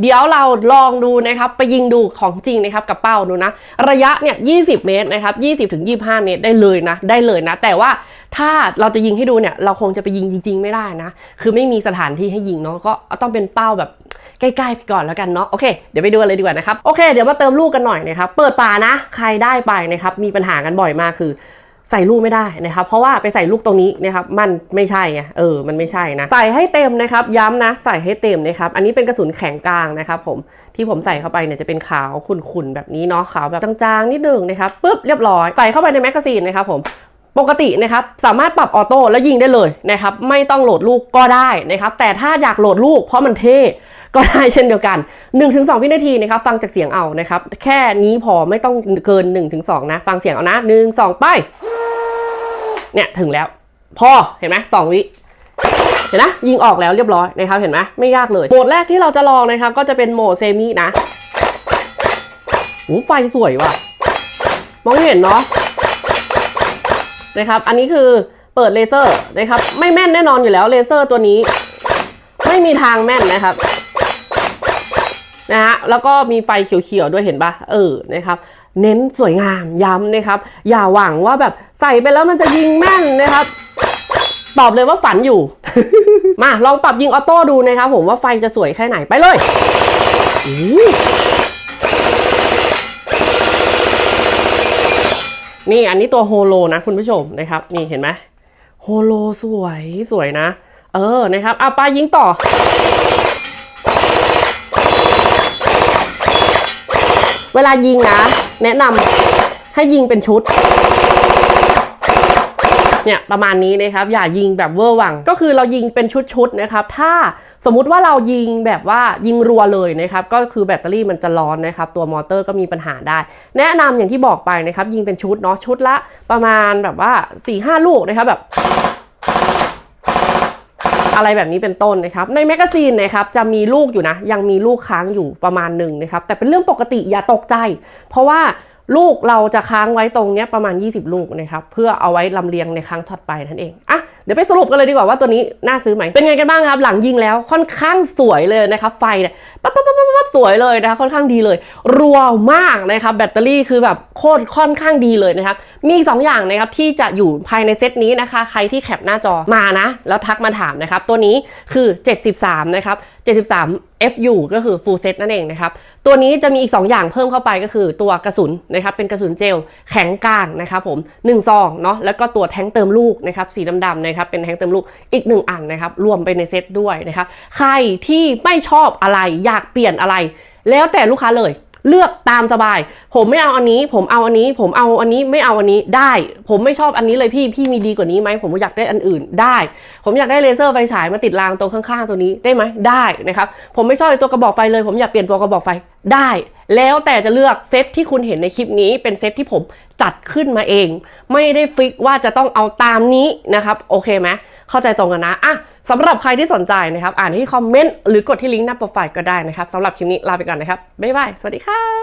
เดี๋ยวเราลองดูนะครับไปยิงดูของจริงนะครับกับเป้าดูนะ ระยะเนี่ย20 เมตรนะครับ20ถึง25 เมตรได้เลยนะ ได้เลยนะ แต่ว่าถ้าเราจะยิงให้ดูเนี่ย เราคงจะไปยิงจริง ๆ ไม่ได้นะ คือไม่มีสถานที่ให้ยิงเนาะก็ต้องเป็นเป้าแบบใกล้ๆก่อนแล้วกันเนาะโอเคเดี๋ยวไปดูกันเลยดีกว่านะครับโอเคเดี๋ยวมาเติมลูกกันหน่อยนะครับเปิดฝานะ ใครได้ไปนะครับมีปัญหากันบ่อยมากคือ ใส่ลูกไม่ได้นะครับ เพราะว่าไปใส่ลูกตรงนี้นะครับ มันไม่ใช่ไงเออ มันไม่ใช่นะ ใส่ให้เต็มนะครับ ย้ำนะ ใส่ให้เต็มนะครับ อันนี้เป็นกระสุนแข็งกลางนะครับ ผม ที่ผมใส่เข้าไปเนี่ยจะเป็นขาวขุ่นๆแบบนี้เนาะ ขาวแบบจางๆนิดนึงนะครับปุ๊บเรียบร้อย ใส่เข้าไปในแมกกาซีนนะครับผมปกตินะครับสามารถปรับออโต้แล้วยิงได้เลยนะครับไม่ต้องโหลดลูกก็ได้นะครับแต่ถ้าอยากโหลดลูกเพราะมันเท่ก็ได้เช่นเดียวกัน 1-2 วินาทีนะครับฟังจากเสียงเอานะครับแค่นี้พอไม่ต้องเกิน 1-2 นะ ฟังเสียงเอานะ 1 2 ไป เนี่ยถึงแล้ว พอเห็นไหมสองวิเห็นนะยิงออกแล้วเรียบร้อยนะครับเห็นไหมไม่ยากเลยโหมดแรกที่เราจะลองนะครับก็จะเป็นโหมดเซมินะโอ้ไฟสวยว่ะ มองเห็นเนาะนะครับ อันนี้คือเปิดเลเซอร์นะครับ ไม่แม่นแน่นอนอยู่แล้วเลเซอร์ตัวนี้ ไม่มีทางแม่นนะครับนะฮะแล้วก็มีไฟเขียวๆด้วยเห็นปะเออนะครับ เน้นสวยงามย้ำนะครับ อย่าหวังว่าแบบใส่ไปแล้วมันจะยิงแม่นนะครับตอบเลยว่าฝันอยู่ มาลองปรับยิงออโต้ดูนะครับผมว่าไฟจะสวยแค่ไหนไปเลยนี่อันนี้ตัวโฮโลนะคุณผู้ชมนะครับ นี่เห็นไหมโฮโลสวยสวยนะ เออนะครับเอาไปยิงต่อ เวลายิงนะ แนะนำให้ยิงเป็นชุดเนี่ยประมาณนี้นะครับอย่ายิงแบบเวอร์วัง ก็คือเรายิงเป็นชุดๆนะครับ ถ้าสมมุติว่าเรายิงแบบว่ายิงรัวเลยนะครับ ก็คือแบตเตอรี่มันจะร้อนนะครับ ตัวมอเตอร์ก็มีปัญหาได้ แนะนำอย่างที่บอกไปนะครับ ยิงเป็นชุดเนาะชุดละประมาณแบบว่า4ี่ห้าลูกนะครับแบบ อะไรแบบนี้เป็นต้นนะครับ ในแมกกาซีนนะครับจะมีลูกอยู่นะ ยังมีลูกค้างอยู่ประมาณหนึ่งนะครับ แต่เป็นเรื่องปกติอย่าตกใจ เพราะว่าลูกเราจะค้างไว้ตรงเนี้ยประมาณ 20 ลูกนะครับ เพื่อเอาไว้ลำเลียงในครั้งถัดไปนั่นเองอะ ดี๋ยวไปสรุปกันเลยดีกว่าว่าตัวนี้น่าซื้อไหมเป็นไงกันบ้างครับ หลังยิงแล้วค่อนข้างสวยเลยนะครับไฟเนี่ยปั๊บปั๊บปั๊บปั๊บปั๊บสวยเลยนะคะค่อนข้างดีเลย รัวมากนะครับแบตเตอรี่คือแบบโคตรค่อนข้างดีเลยนะครับมี 2 อย่างนะครับที่จะอยู่ภายในเซตนี้นะคะ ใครที่แคปหน้าจอมานะ แล้วทักมาถามนะครับ ตัวนี้คือ 73 นะครับ 73 FU ก็คือ full set นั่นเองนะครับ ตัวนี้จะมีอีก 2 อย่างเพิ่มเข้าไปก็คือตัวกระสุนนะครับ เป็นกระสุนเจลแข็งกลางนะครับผม1ซองเนาะแล้วก็ตัวแท้งเติมลูกนะครับสีดำๆนะครับเป็นแท้งเติมลูกอีก 1 อันนะครับรวมไปในเซตด้วยนะครับใครที่ไม่ชอบอะไรอยากเปลี่ยนอะไร แล้วแต่ลูกค้าเลยเลือกตามสบาย ผมไม่เอาอันนี้ ผมเอาอันนี้ ผมเอาอันนี้ไม่เอาอันนี้ได้ ผมไม่ชอบอันนี้เลยพี่ พี่มีดีกว่านี้ไหม ผมอยากได้อันอื่นได้ ผมอยากได้เลเซอร์ไฟฉายมาติดรางตรงข้างๆ ตัวนี้ได้ไหมได้นะครับ ผมไม่ชอบตัวกระบอกไฟเลย ผมอยากเปลี่ยนตัวกระบอกไฟได้แล้วแต่จะเลือกเซตที่คุณเห็นในคลิปนี้เป็นเซตที่ผมจัดขึ้นมาเอง ไม่ได้ฟิกว่าจะต้องเอาตามนี้นะครับ โอเคไหมเข้าใจตรงกันนะอะสำหรับใครที่สนใจนะครับ อ่านที่คอมเมนต์หรือกดที่ลิงก์หน้าโปรไฟล์ก็ได้นะครับสำหรับคลิปนี้ลาไปก่อนนะครับ บ๊ายบาย สวัสดีครับ